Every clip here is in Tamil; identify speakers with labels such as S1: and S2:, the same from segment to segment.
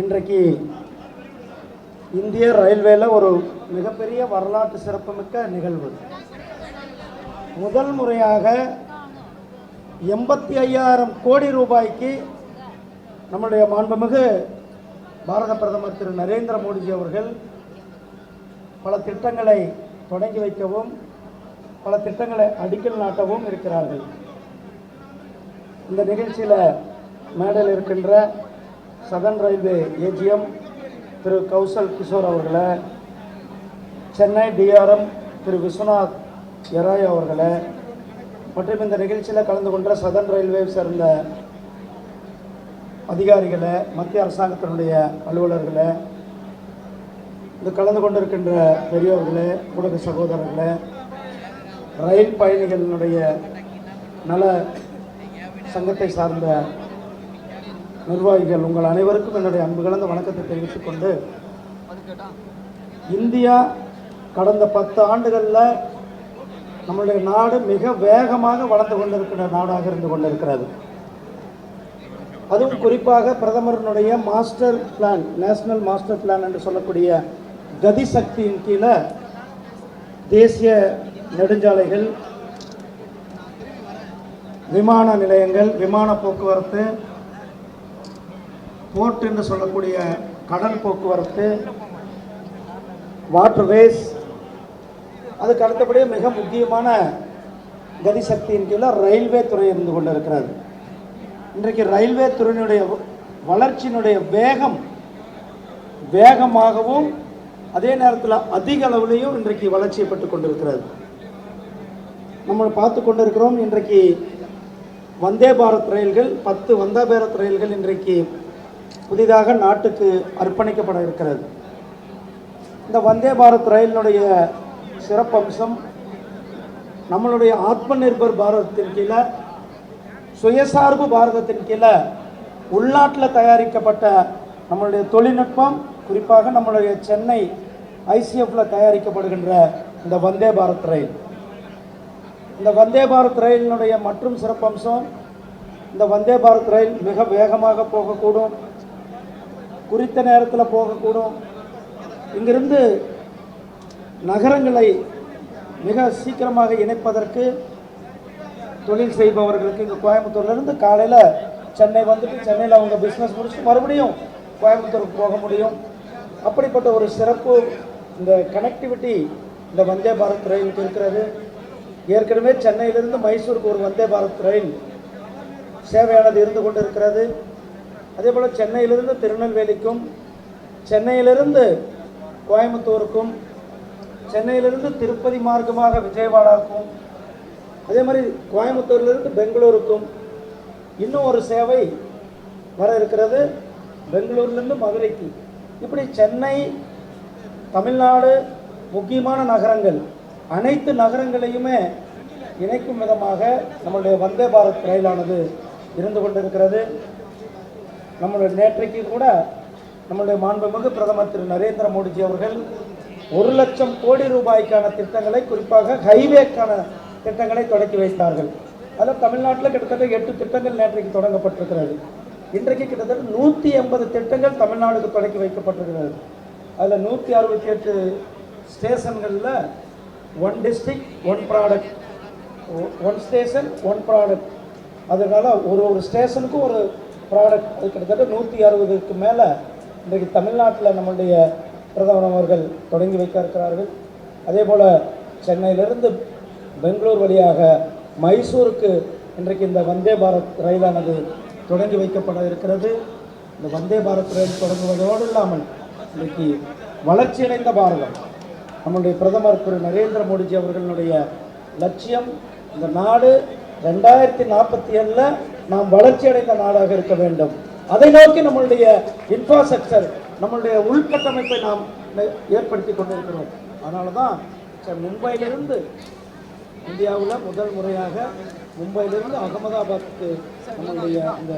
S1: இன்றைக்கு இந்திய ரயில்வேல ஒரு மிகப்பெரிய வரலாற்று சிறப்புமிக்க நிகழ்வு. முதல் முறையாக எண்பத்தி ஐயாயிரம் கோடி ரூபாய்க்கு நம்முடைய மாண்புமிகு பாரத பிரதமர் திரு நரேந்திர மோடிஜி அவர்கள் பல திட்டங்களை தொடங்கி வைக்கவும் பல திட்டங்களை அடிக்கல் நாட்டவும் இருக்கிறார்கள். இந்த நிகழ்ச்சியில் மேடையில் இருக்கின்ற southern railway AGM Thiru Kaushal Kishore அவர்களை சென்னை டிஆர்எம் திரு விஸ்வநாத் எராய் அவர்களை மற்றும் இந்த நிகழ்ச்சியில் கலந்து கொண்ட சதன் ரயில்வே சேர்ந்த அதிகாரிகளை மத்திய அரசாங்கத்தினுடைய அலுவலர்களை இந்த கலந்து கொண்டிருக்கின்ற பெரியவர்களே ஊடக சகோதரர்களே ரயில் பயணிகளினுடைய நல சங்கத்தை சார்ந்த நிர்வாகிகள் உங்கள் அனைவருக்கும் என்னுடைய அன்பு கலந்த வணக்கத்தை தெரிவித்துக் கொண்டு இந்தியா கடந்த பத்து ஆண்டுகளில் நம்மளுடைய நாடு மிக வேகமாக வளர்ந்து கொண்டிருக்கிற நாடாக இருந்து கொண்டிருக்கிறது. அதுவும் குறிப்பாக பிரதமரினுடைய master plan national master plan என்று சொல்லக்கூடிய கதி சக்தியின் கீழே தேசிய நெடுஞ்சாலைகள் விமான நிலையங்கள் விமான போக்குவரத்து போர்ட் என்று சொல்லக்கூடிய கடல் போக்குவரத்து வாட்டர்வேஸ் அதுக்கு அடுத்தபடியே மிக முக்கியமான கதிசக்தியின் கீழே ரயில்வே துறை இருந்து கொண்டிருக்கிறது இன்றைக்கு ரயில்வே துறையினுடைய வளர்ச்சியினுடைய வேகம் வேகமாகவும் அதே நேரத்தில் அதிக அளவுலையும் இன்றைக்கு வளர்ச்சியப்பட்டு கொண்டிருக்கிறது. நம்ம பார்த்து கொண்டிருக்கிறோம் இன்றைக்கு வந்தே பாரத் ரயில்கள் பத்து வந்தே பாரத் ரயில்கள் இன்றைக்கு புதிதாக நாட்டுக்கு அர்ப்பணிக்கப்பட இருக்கிறது. இந்த வந்தே பாரத் ரயிலினுடைய சிறப்பம்சம் நம்மளுடைய ஆத்ம நிர்பர் பாரதத்தின் கீழே சுயசார்பு பாரதத்தின் கீழே உள்நாட்டில் தயாரிக்கப்பட்ட நம்மளுடைய தொழில்நுட்பம் குறிப்பாக நம்மளுடைய சென்னை ஐசிஎஃப்ல தயாரிக்கப்படுகின்ற இந்த வந்தே பாரத் ரயில். இந்த வந்தே பாரத் ரயிலினுடைய மற்றும் சிறப்பம்சம் இந்த வந்தே பாரத் ரயில் மிக வேகமாக போகக்கூடும். குறித்த நேரத்தில் போகக்கூடும். இங்கிருந்து நகரங்களை மிக சீக்கிரமாக இணைப்பதற்கு தொழில் செய்பவர்களுக்கு இங்கே கோயம்புத்தூர்லேருந்து காலையில் சென்னை வந்துட்டு சென்னையில் அவங்க பிஸ்னஸ் முடிச்சுட்டு மறுபடியும் கோயம்புத்தூருக்கு போக முடியும். அப்படிப்பட்ட ஒரு சிறப்பு இந்த கனெக்டிவிட்டி இந்த வந்தே பாரத் ரயிலுக்கு இருக்கிறது. ஏற்கனவே சென்னையிலிருந்து மைசூருக்கு ஒரு வந்தே பாரத் ரயில் சேவையானது இருந்து கொண்டு இருக்கிறது அதே போல் சென்னையிலிருந்து திருநெல்வேலிக்கும் சென்னையிலிருந்து கோயம்புத்தூருக்கும் சென்னையிலிருந்து திருப்பதி மார்க்கமாக விஜயவாடாக்கும் அதே மாதிரி கோயம்புத்தூர்லேருந்து பெங்களூருக்கும் இன்னும் ஒரு சேவை வர இருக்கிறது. பெங்களூர்லேருந்து மதுரைக்கு. இப்படி சென்னை தமிழ்நாடு முக்கியமான நகரங்கள் அனைத்து நகரங்களையுமே இணைக்கும் விதமாக நம்மளுடைய வந்தே பாரத் ரயிலானது இருந்து கொண்டிருக்கிறது. நம்மளுடைய நேற்றைக்கு கூட நம்மளுடைய மாண்புமிகு பிரதமர் திரு நரேந்திர மோடிஜி அவர்கள் ஒரு லட்சம் கோடி ரூபாய்க்கான திட்டங்களை குறிப்பாக ஹைவேக்கான திட்டங்களை தொடக்கி வைத்தார்கள். அதில் தமிழ்நாட்டில் கிட்டத்தட்ட எட்டு திட்டங்கள் நேற்றைக்கு தொடங்கப்பட்டிருக்கிறது. இன்றைக்கு கிட்டத்தட்ட நூற்றி எண்பது திட்டங்கள் தமிழ்நாடுக்கு தொடக்கி வைக்கப்பட்டிருக்கிறது. அதில் நூற்றி அறுபத்தி எட்டு ஸ்டேஷன்களில் one district one product one station one product அதனால் ஒரு ஒரு ஸ்டேஷனுக்கும் ஒரு ப்ராடக்ட் அது கிட்டத்தட்ட நூற்றி அறுபதுக்கு மேலே இன்றைக்கு தமிழ்நாட்டில் நம்முடைய பிரதமர் அவர்கள் தொடங்கி வைக்க இருக்கிறார்கள். அதே போல் சென்னையிலிருந்து பெங்களூர் வழியாக மைசூருக்கு இன்றைக்கு இந்த வந்தே பாரத் ரயிலானது தொடங்கி வைக்கப்பட இருக்கிறது. இந்த வந்தே பாரத் ரயில் தொடங்குவதோடு இல்லாமல் இன்றைக்கு வளர்ச்சியடைந்த பாரதம். நம்முடைய பிரதமர் திரு நரேந்திர மோடிஜி அவர்களுடைய லட்சியம் இந்த நாடு ரெண்டாயிரத்தி நாற்பத்தி ஏழில் நாம் வளர்ச்சியடைந்த நாடாக இருக்க வேண்டும். அதை நோக்கி நம்மளுடைய இன்ஃப்ராஸ்ட்ரக்சர் நம்மளுடைய உள்கட்டமைப்பை நாம் ஏற்படுத்தி கொண்டிருக்கிறோம். அதனால தான் சார் மும்பையிலிருந்து இந்தியாவில் முதல் முறையாக மும்பையிலிருந்து அகமதாபாத்துக்கு நம்மளுடைய இந்த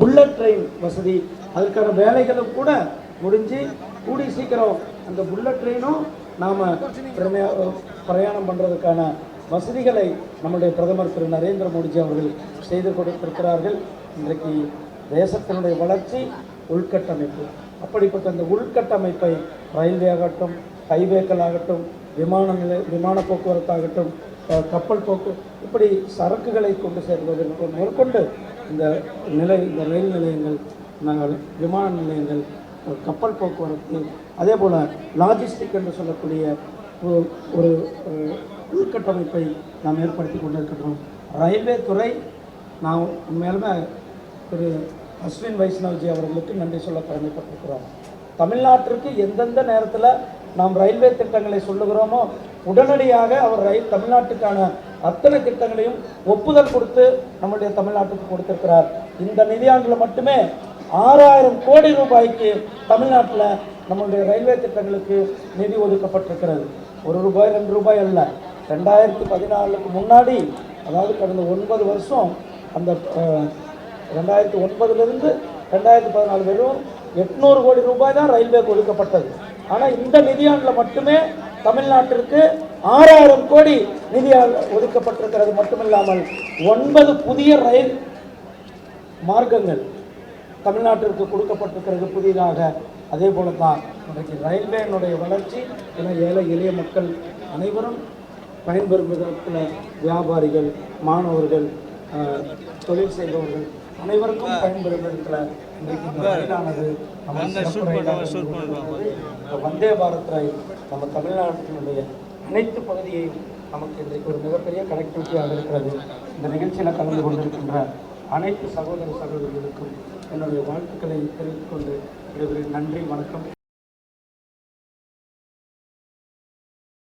S1: புல்லட் ட்ரெயின் வசதி அதற்கான வேலைகளும் கூட முடிஞ்சு கூடி சீக்கிரம் அந்த புல்லட் ட்ரெயினும் நாம் பிரயாணம் பண்ணுறதுக்கான வசதிகளை நம்முடைய பிரதமர் திரு நரேந்திர மோடிஜி அவர்கள் செய்து கொடுத்திருக்கிறார்கள். இன்றைக்கு தேசத்தினுடைய வளர்ச்சி உள்கட்டமைப்பு. அப்படிப்பட்ட அந்த உள்கட்டமைப்பை ரயில்வே ஆகட்டும் ஹைவேக்கள் ஆகட்டும் விமான நிலை விமான போக்குவரத்தாகட்டும் கப்பல் போக்கு இப்படி சரக்குகளை கொண்டு சேர்வதற்கு மேற்கொண்டு இந்த நிலை இந்த ரயில் நிலையங்கள் நாங்கள் விமான நிலையங்கள் கப்பல் போக்குவரத்து அதே போல் லாஜிஸ்டிக் என்று சொல்லக்கூடிய ஒரு- ஒரு உள்கட்டமைப்பை நாம் ஏற்படுத்தி கொண்டிருக்கிறோம் ரயில்வே துறை நான் உண்மையிலுமே திரு அஸ்வின் வைஷ்ணவ்ஜி அவர்களுக்கு நன்றி சொல்ல கடமைப்பட்டிருக்கிறோம். தமிழ்நாட்டிற்கு எந்தெந்த நேரத்தில் நாம் ரயில்வே திட்டங்களை சொல்லுகிறோமோ உடனடியாக அவர் ரயில் தமிழ்நாட்டுக்கான அத்தனை திட்டங்களையும் ஒப்புதல் கொடுத்து நம்முடைய தமிழ்நாட்டுக்கு கொடுத்திருக்கிறார். இந்த நிதியாண்டில் மட்டுமே ஆறாயிரம் கோடி ரூபாய்க்கு தமிழ்நாட்டில் நம்மளுடைய ரயில்வே திட்டங்களுக்கு நிதி ஒதுக்கப்பட்டிருக்கிறது. ஒரு ரூபாய் ரெண்டு ரூபாய் அல்ல. ரெண்டாயிரத்தி பதினாலுக்கு முன்னாடி அதாவது கடந்த ஒன்பது வருஷம் அந்த ரெண்டாயிரத்தி ஒன்பதுலேருந்து ரெண்டாயிரத்தி பதினாலு வெறும் எட்நூறு கோடி ரூபாய் தான் ரயில்வேக்கு ஒதுக்கப்பட்டது. ஆனால் இந்த நிதியாண்டில் மட்டுமே தமிழ்நாட்டிற்கு ஆறாயிரம் கோடி நிதி ஒதுக்கப்பட்டிருக்கிறது மட்டுமில்லாமல் ஒன்பது புதிய ரயில் மார்க்கங்கள் தமிழ்நாட்டிற்கு கொடுக்கப்பட்டிருக்கிறது புதிதாக. அதே போல தான் இன்றைக்கு ரயில்வேனுடைய வளர்ச்சி என ஏழை எளிய மக்கள் அனைவரும் பயன்பெறும் விதத்தில் வியாபாரிகள் மாணவர்கள் தொழில் செய்பவர்கள் அனைவருக்கும் இன்றைக்கு இந்த ரயிலானது நம்ம வந்தே பாரத் ரயில் நம்ம தமிழ்நாட்டினுடைய அனைத்து பகுதியையும் நமக்கு இன்றைக்கு ஒரு மிகப்பெரிய கனெக்டிவிட்டியாக இருக்கிறது. இந்த நிகழ்ச்சியில் கலந்து கொண்டிருக்கின்ற அனைத்து சகோதர சகோதரிகளுக்கும் என்னுடைய வாழ்த்துக்களை தெரிவித்துக் கொண்டு. நன்றி வணக்கம்.